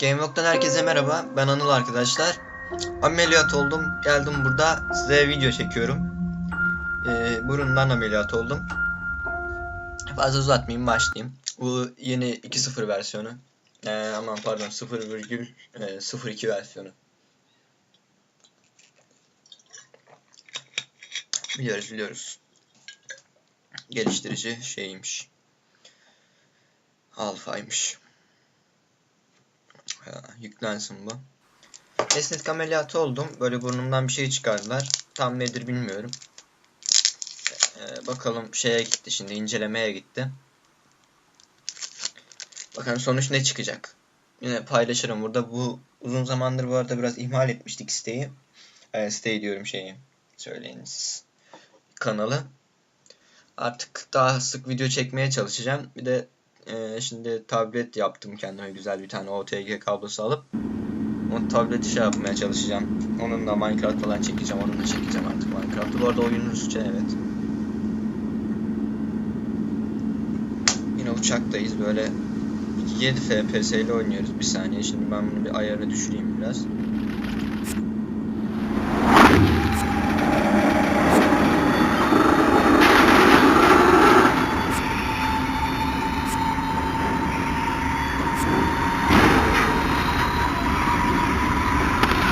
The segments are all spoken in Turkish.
Gamelock'tan herkese merhaba. Ben Anıl arkadaşlar. Ameliyat oldum. Geldim burada size video çekiyorum. Ee, burundan ameliyat oldum. Fazla uzatmayayım başlayayım. Bu yeni 2.0 versiyonu. Ee, aman pardon 0,02 versiyonu. Biliyoruz biliyoruz. Geliştirici şeymiş. Alfaymış. Yüklensin bu. Estetik ameliyatı oldum. Böyle burnumdan bir şey çıkardılar. Tam nedir bilmiyorum. Ee, bakalım şeye gitti şimdi incelemeye gitti. Bakalım sonuç ne çıkacak. Yine paylaşırım burada. Bu uzun zamandır bu arada biraz ihmal etmiştik siteyi. Ee, siteyi diyorum şeyi. Söyleyin siz. Kanalı. Artık daha sık video çekmeye çalışacağım. Bir de ee, şimdi tablet yaptım kendime güzel bir tane OTG kablosu alıp o tableti şey yapmaya çalışacağım. Onunla Minecraft falan çekeceğim. Onunla çekeceğim artık Minecraft'ı. Bu arada oyunun Rusça evet. Yine uçaktayız böyle 7 FPS ile oynuyoruz bir saniye. Şimdi ben bunu bir ayarı düşüreyim biraz.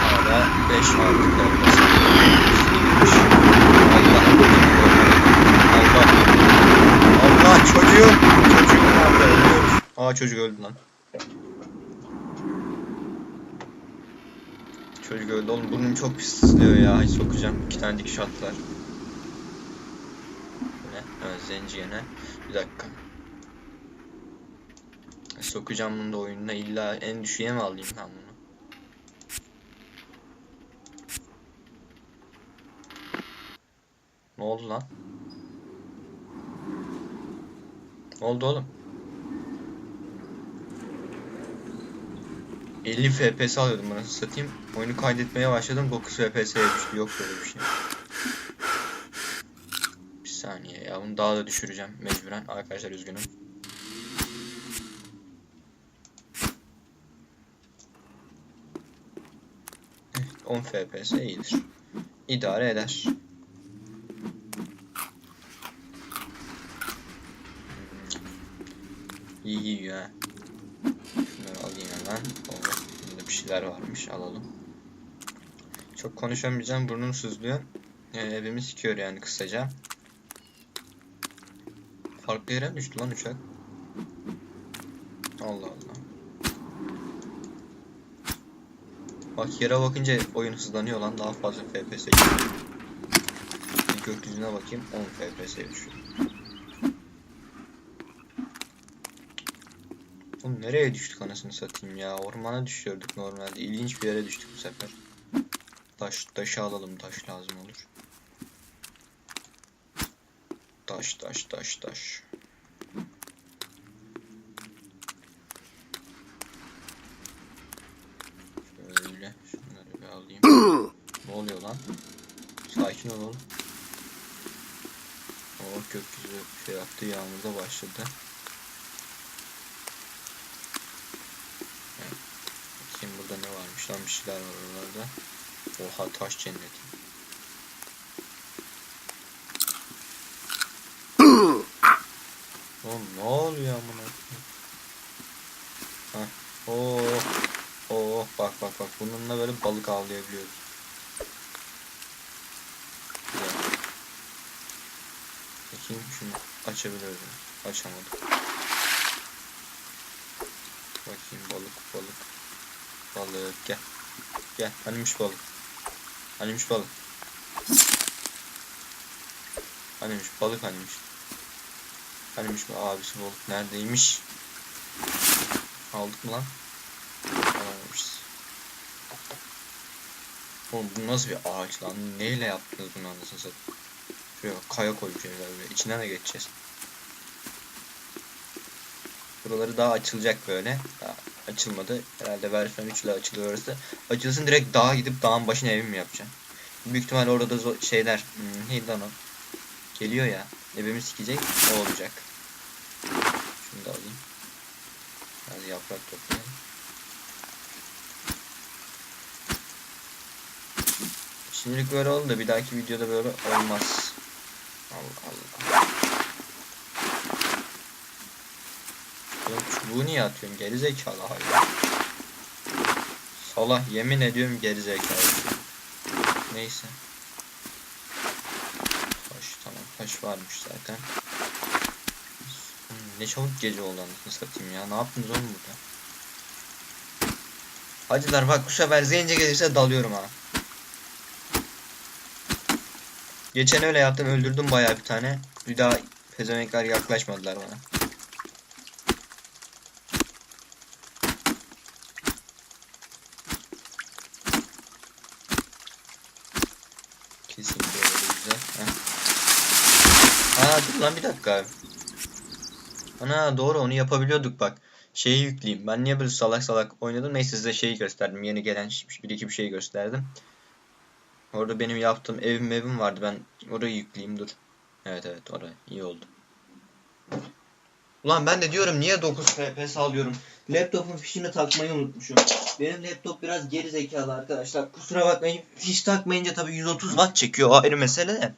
Hala 5 aldık FPS. Allah. Allah. Allah çocuğum. Çocuğum nerede? Ölüyoruz. Aa çocuk öldü lan. Çocuk öldü oğlum burnum çok pis ya. Hiç sokacağım. İki tane dikiş attılar. Ne? Evet zenci gene. Bir dakika. Sokacağım bunu da oyununa. İlla en düşüğe mi alayım ben bunu? Ne oldu lan? Ne oldu oğlum? 50 FPS alıyordum nasıl satayım. Oyunu kaydetmeye başladım 9 FPS'ye düştü. Yok böyle bir şey. Bir saniye ya bunu daha da düşüreceğim mecburen. Arkadaşlar üzgünüm. Evet, 10 FPS iyidir. İdare eder. İyi yiyor ha. Şunları alayım hemen. Şeyler varmış. Alalım. Çok konuşamayacağım. Burnum sızlıyor. Ee, evimi sikiyor yani kısaca. Farklı yere düştü lan uçak? Allah Allah. Bak yere bakınca oyun hızlanıyor lan. Daha fazla FPS. Bir gökyüzüne bakayım. 10 FPS düşüyor. Oğlum nereye düştük anasını satayım ya? Ormana düşüyorduk normalde. İlginç bir yere düştük bu sefer. Taş, taşı alalım. Taş lazım olur. Taş, taş, taş, taş. Şöyle. Şunları bir alayım. ne oluyor lan? Sakin ol oğlum. O gökyüzü şey yaptı. Yağmur da başladı. Bakayım burada ne varmış lan bir şeyler var oralarda. Oha taş cenneti. Oğlum ne oluyor amına? Hah. Oo. Oo bak bak bak bununla böyle balık avlayabiliyoruz. Güzel. Bakayım şunu açabiliyoruz. mu? Açamadık. Bakayım balık balık. Balık gel. Gel hanimiş balık. Hanimiş balık. Hanimiş balık. Hanimiş mi abisi balık neredeymiş? Aldık mı lan? Alamamışız. Oğlum bu nasıl bir ağaç lan? Neyle yaptınız bunu anasını satayım? Şuraya bak kaya koymuş evler böyle. İçinden de geçeceğiz. Buraları daha açılacak böyle. Daha açılmadı. Herhalde versiyon 3 ile açılıyor orası. Açılsın direkt dağa gidip dağın başına evim yapacağım? Büyük ihtimalle orada da şeyler hmm, Geliyor ya. Evimi sikecek. O olacak. Şunu da alayım. Biraz yaprak toplayalım. Şimdilik böyle oldu da bir dahaki videoda böyle olmaz. Allah Allah. Oğlum çubuğu niye atıyorsun? Geri zekalı hayvan. Salah yemin ediyorum geri zekalı. Neyse. Taş tamam taş varmış zaten. Hmm, ne çabuk gece oldu anasını satayım ya. Ne yaptınız oğlum burada? Hacılar bak bu sefer zeyince gelirse dalıyorum ha. Geçen öyle yaptım öldürdüm bayağı bir tane. Bir daha pezevenkler yaklaşmadılar bana. Kesin böyle güzel. Heh. Aa dur lan bir dakika. Ana doğru onu yapabiliyorduk bak. Şeyi yükleyeyim. Ben niye böyle salak salak oynadım? Neyse size şeyi gösterdim. Yeni gelen bir iki bir şey gösterdim. Orada benim yaptığım evim evim vardı. Ben orayı yükleyeyim dur. Evet evet oraya. iyi oldu. Ulan ben de diyorum niye 9 FPS alıyorum. Laptopun fişini takmayı unutmuşum. Benim laptop biraz geri zekalı arkadaşlar. Kusura bakmayın. Fiş takmayınca tabii 130 watt çekiyor. O ayrı mesele de.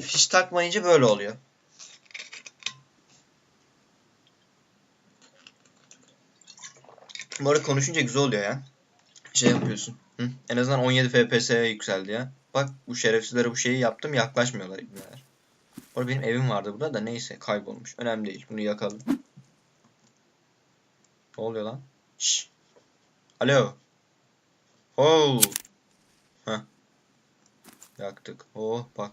Fiş takmayınca böyle oluyor. Bu arada konuşunca güzel oluyor ya. Şey yapıyorsun. Hı? En azından 17 FPS'ye yükseldi ya. Bak bu şerefsizlere bu şeyi yaptım yaklaşmıyorlar ibneler. Orada benim evim vardı burada da neyse kaybolmuş. Önemli değil. Bunu yakalım. Ne oluyor lan? Şşş. Alo. Oh. Heh. Yaktık. Oh bak.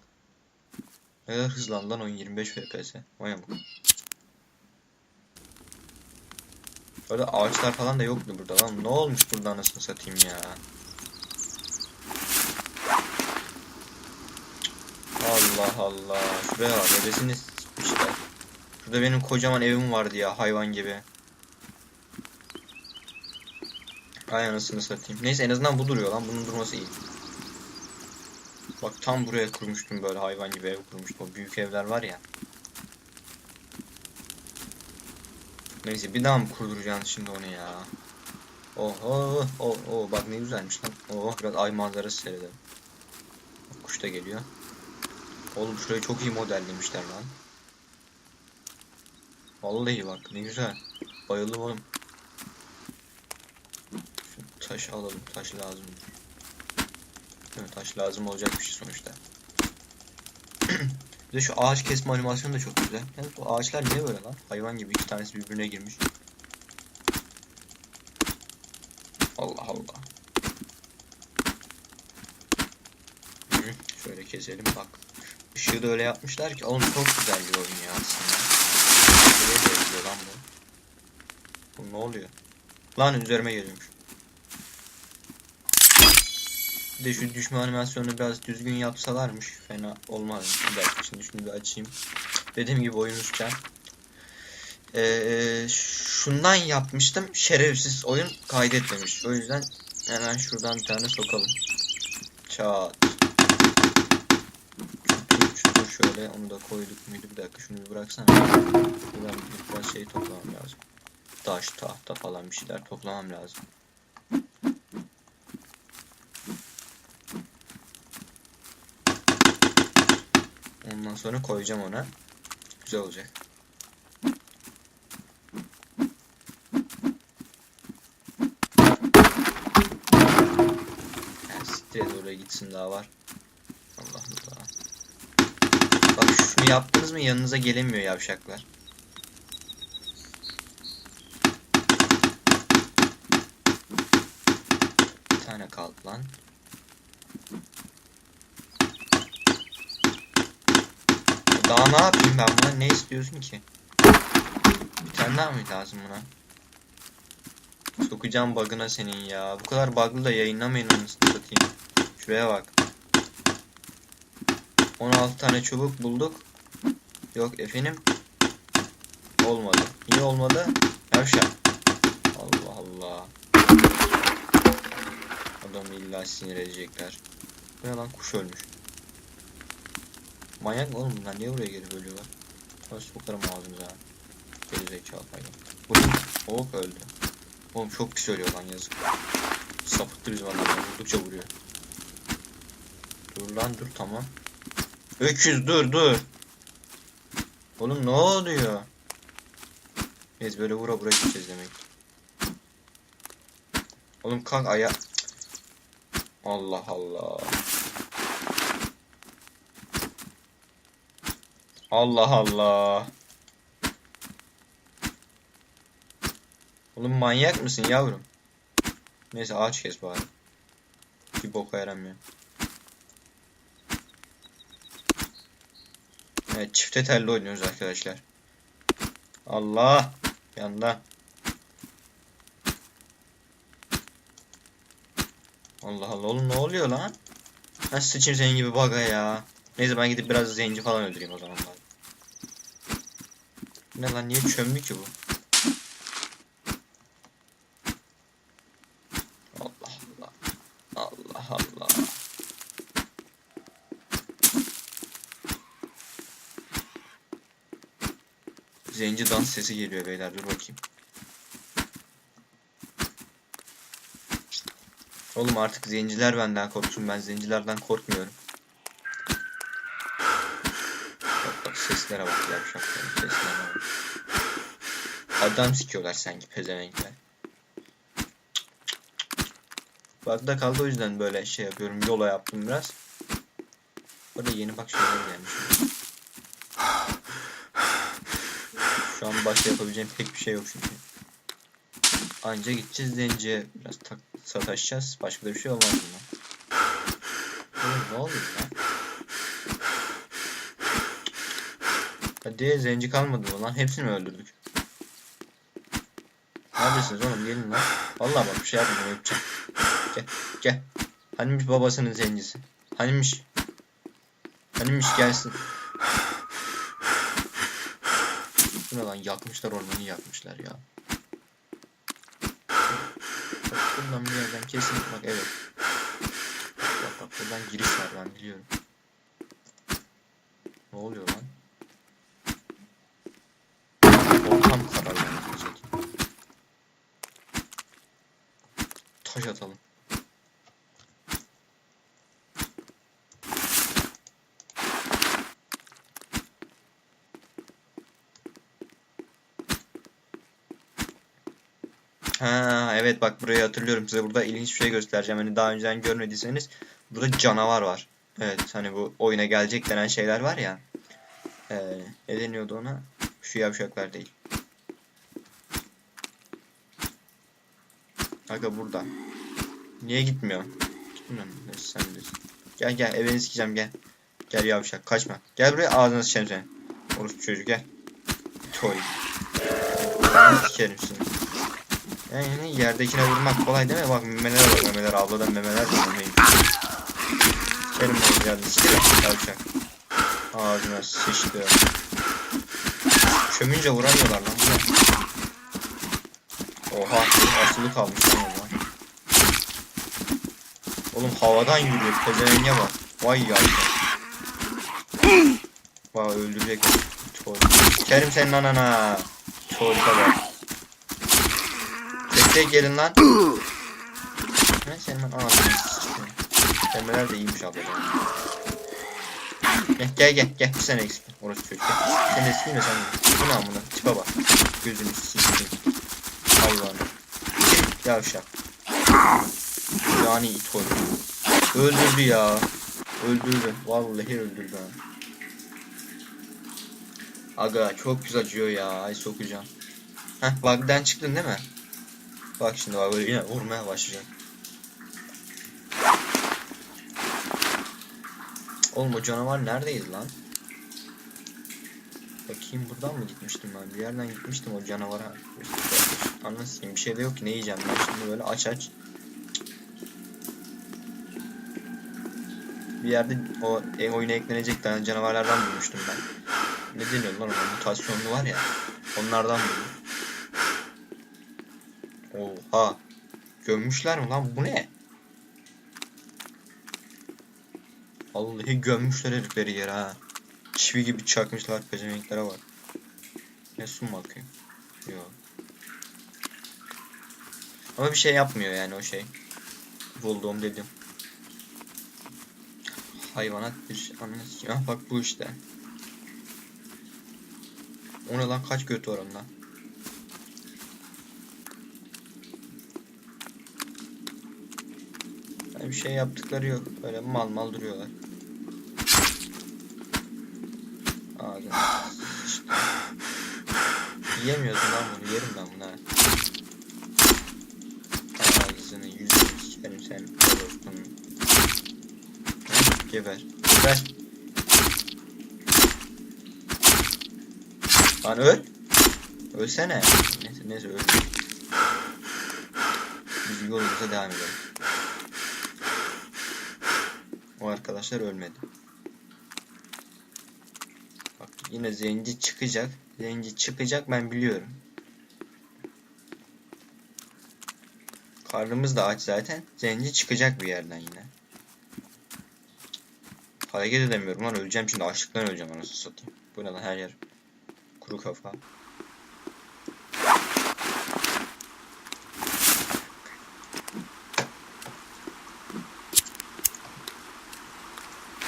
Ne kadar hızlandı lan oyun 25 FPS. Vay amk. Öyle ağaçlar falan da yoktu burada lan. Ne olmuş burada anasını satayım ya. Allah Allah. Şuraya bak. Ebesini s**mişler. Şurada benim kocaman evim vardı ya hayvan gibi. Ay anasını satayım. Neyse en azından bu duruyor lan. Bunun durması iyi. Bak tam buraya kurmuştum böyle hayvan gibi ev kurmuştum. O büyük evler var ya. Neyse bir daha mı kurduracaksın şimdi onu ya? Oho, oh, oh, bak ne güzelmiş lan. Oh, biraz ay manzarası seyredelim. Kuş da geliyor. Oğlum şurayı çok iyi modellemişler lan. Vallahi bak ne güzel. Bayıldım oğlum. Şu taşı alalım. Taş lazım. Evet taş lazım olacak bir şey sonuçta. bir de şu ağaç kesme animasyonu da çok güzel. Evet bu ağaçlar niye böyle lan? Hayvan gibi iki tanesi birbirine girmiş. Allah Allah. Şöyle keselim bak. Işığı da öyle yapmışlar ki oğlum çok güzel bir oyun ya aslında. Nereye benziyor lan bu? Bu ne oluyor? Lan üzerime geliyormuş. De şu düşme animasyonunu biraz düzgün yapsalarmış fena olmaz. Bir dakika şimdi şunu bir açayım. Dediğim gibi oyun uçacağım. Ee, şundan yapmıştım. Şerefsiz oyun kaydetmemiş. O yüzden hemen şuradan bir tane sokalım. Çat. Çutur çutur şöyle onu da koyduk muydu bir dakika şunu bir bıraksana. Buradan bir şey toplamam lazım. Taş, tahta falan bir şeyler toplamam lazım. Ondan sonra koyacağım ona. Güzel olacak. Yani oraya gitsin daha var. Allah Allah. Bak şunu yaptınız mı yanınıza gelemiyor yavşaklar. Bir tane kaldı lan. Daha ne yapayım ben buna? Ne istiyorsun ki? Bir tane daha mı lazım buna? Sokacağım bug'ına senin ya. Bu kadar bug'lı da yayınlamayın anasını satayım. Şuraya bak. 16 tane çubuk bulduk. Yok efendim. Olmadı. Niye olmadı? Yavşak. Allah Allah. Adamı illa sinir edecekler. Ne lan kuş ölmüş. Manyak mı oğlum bunlar? Niye buraya gelip ölüyorlar? Sonra sokarım ağzınıza. Geri zekalı. Vurun. Hop öldü. Oğlum çok pis ölüyor lan yazık. Sapıttı bizim adamlar. Vurdukça vuruyor. Dur lan dur tamam. Öküz dur dur. Oğlum ne oluyor? Biz böyle vura vura gideceğiz demek. Oğlum kalk aya. Allah Allah. Allah Allah. Oğlum manyak mısın yavrum? Neyse ağaç kes bari. Bir boka yaramıyor. Evet çifte telli oynuyoruz arkadaşlar. Allah yanda. Allah Allah oğlum ne oluyor lan? Nasıl sıçayım senin gibi baga ya. Neyse ben gidip biraz zenci falan öldüreyim o zaman bari. Ne lan niye çömdü ki bu? Allah Allah. Allah Allah. Zenci dans sesi geliyor beyler dur bakayım. Oğlum artık zenciler benden korksun ben zencilerden korkmuyorum. Bak seslere bak yavşakların seslerine bak. Adam sikiyorlar sanki pezevenkler. Bug'da kaldı o yüzden böyle şey yapıyorum yola yaptım biraz. Burada yeni bak şeyler gelmiş. Şu an başka yapabileceğim pek bir şey yok çünkü. Anca gideceğiz zenciye biraz tak sataşacağız. Başka da bir şey olmaz bundan. Oğlum ne oluyor lan? Hadi zenci kalmadı mı lan? Hepsini mi öldürdük? Neredesiniz oğlum? Gelin lan. Vallahi bak bir şey yapmayacağım öpeceğim. Gel gel. Hanimiş babasının zencisi? Hanimiş? Hanimiş gelsin. Bu ne lan yakmışlar ormanı yakmışlar ya. Bak buradan bir yerden kesin bak evet. Bak bak buradan giriş var ben biliyorum. Ne oluyor lan? Taş atalım. Ha evet bak burayı hatırlıyorum size burada ilginç bir şey göstereceğim. Hani daha önceden görmediyseniz burada canavar var. Evet hani bu oyuna gelecek denen şeyler var ya. Ee, ne deniyordu ona? Şu yavşaklar değil. Aga burada. Niye gitmiyor? Gitmiyor mu? Sen bilirsin. Gel gel evini sikeceğim gel. Gel yavşak kaçma. Gel buraya ağzına sıçacağım seni. Orospu çocuk gel. Toy. Sikerim seni. Yani yerdekine vurmak kolay değil mi? Bak memeler var memeler abladan memeler var. Benim oğlum geldi. Lan yavşak. Ağzına sıçtı. Çömünce vuramıyorlar lan. Bu ne? Oha asılı kalmış lan onlar. Oğlum havadan yürüyor. Pezevenge bak. Vay yavşak. Vay öldürecek. Çoğul. Kerim senin anana. Çoğulta bak. Tek tek gelin lan. Ne senin sıçtım. Pembeler de iyiymiş abla. Gel gel gel gel sene eksik. Orası çocuk. Sen eski mi sen? Bu ne amına? Tipe bak. Gözünü siktim. Hayvanı. Yavşak. Yani it oldu. Öldürdü ya. Öldürdü. Vallahi öldürdü. Aga çok güzel acıyor ya. Ay sokacağım. Heh bug'dan çıktın değil mi? Bak şimdi bak böyle yine vurmaya başlayacağım. Oğlum o canavar neredeydi lan? Bakayım buradan mı gitmiştim ben? Bir yerden gitmiştim o canavara. Anlasın bir şey de yok ki ne yiyeceğim ben şimdi böyle aç aç. Bir yerde o e, oyuna eklenecek tane canavarlardan bulmuştum ben. Ne deniyor lan ona mutasyonlu var ya. Onlardan buldum. Oha. Gömmüşler mi lan? Bu ne? Vallahi gömmüşler herifleri yere ha. Çivi gibi çakmışlar pezevenklere bak. Ne su mu akıyor? Yok. Ama bir şey yapmıyor yani o şey. Bulduğum dedim. Hayvanat bir şey anlatıyor. Ah, bak bu işte. O ne lan kaç götü var? Yani bir şey yaptıkları yok. Böyle mal mal duruyorlar. Ağzını. Yiyemiyorsun lan bunu. Yerim ben bunu ha. Ağzını yüzünü sikerim sen. Ha, Geber. Geber. Lan öl. Ölsene. Neyse neyse öl. Biz yolumuza devam edelim. O arkadaşlar ölmedi. Bak yine zenci çıkacak. Zenci çıkacak ben biliyorum. Karnımız da aç zaten. Zenci çıkacak bir yerden yine. Hareket edemiyorum lan öleceğim şimdi açlıktan öleceğim anasını satayım. Bu ne lan her yer kuru kafa.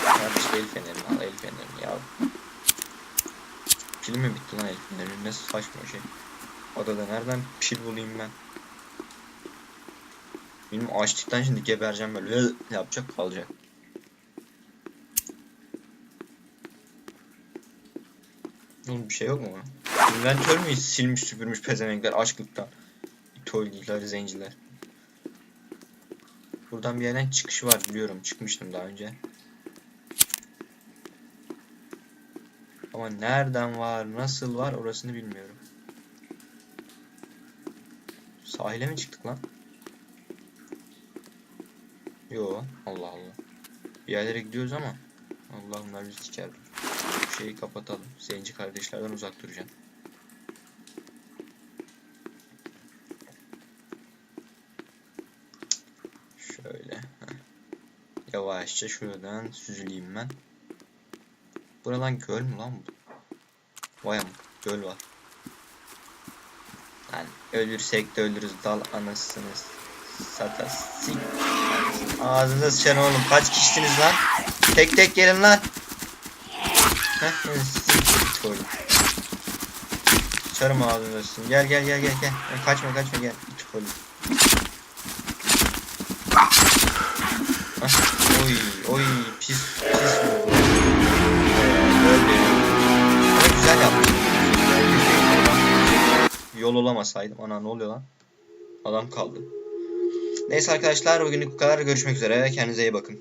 Kardeş el fenerini al el fenerini ya. Pil mi bitti lan el fenerinin? Ne saçma şey. Odada nereden pil bulayım ben? Benim açlıktan şimdi gebereceğim böyle yapacak kalacak. Oğlum bir şey yok mu? İnventör müyüz? Silmiş süpürmüş pezevenkler açlıktan. İtolgiler, zenciler. Buradan bir yerden çıkış var biliyorum. Çıkmıştım daha önce. Ama nereden var, nasıl var orasını bilmiyorum. Sahile mi çıktık lan? Yo, Allah Allah. Bir yerlere gidiyoruz ama Allah bunlar bizi siker. Bu şeyi kapatalım. Zenci kardeşlerden uzak duracağım. Şöyle. Yavaşça şuradan süzüleyim ben. Buradan göl mü lan bu? Vay amk göl var. Lan ölürsek de ölürüz dal anasını satasın. Ağzınıza sıçan oğlum kaç kişisiniz lan? Tek tek gelin lan. Heh, siktir oğlum. Sıçarım ağzınıza sıçın. Gel gel gel gel gel. Gel, Kaçma kaçma gel. İt oğlum. Oy oy pis pis vurdu. Böyle. Güzel yapmış. Yol olamasaydım. Ana ne oluyor lan? Adam kaldı. Neyse arkadaşlar bugünlük bu kadar. Görüşmek üzere. Kendinize iyi bakın.